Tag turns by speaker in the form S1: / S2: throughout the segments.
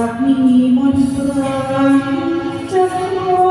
S1: ากมีมนต์รังจะกลัว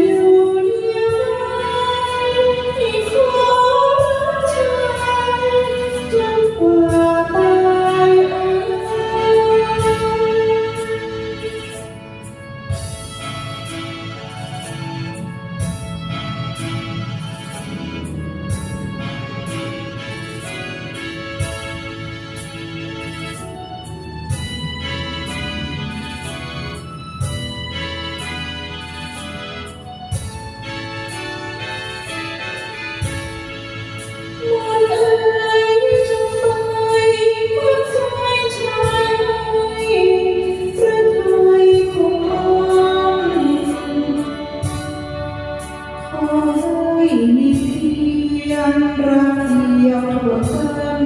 S1: ยมีเพียงรักเดียวเน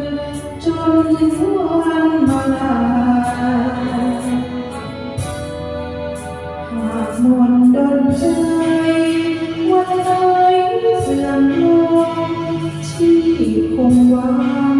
S1: จนถึงวันมาหากมนต์ดนใจวันไหเสื่อมลงที่คงไว้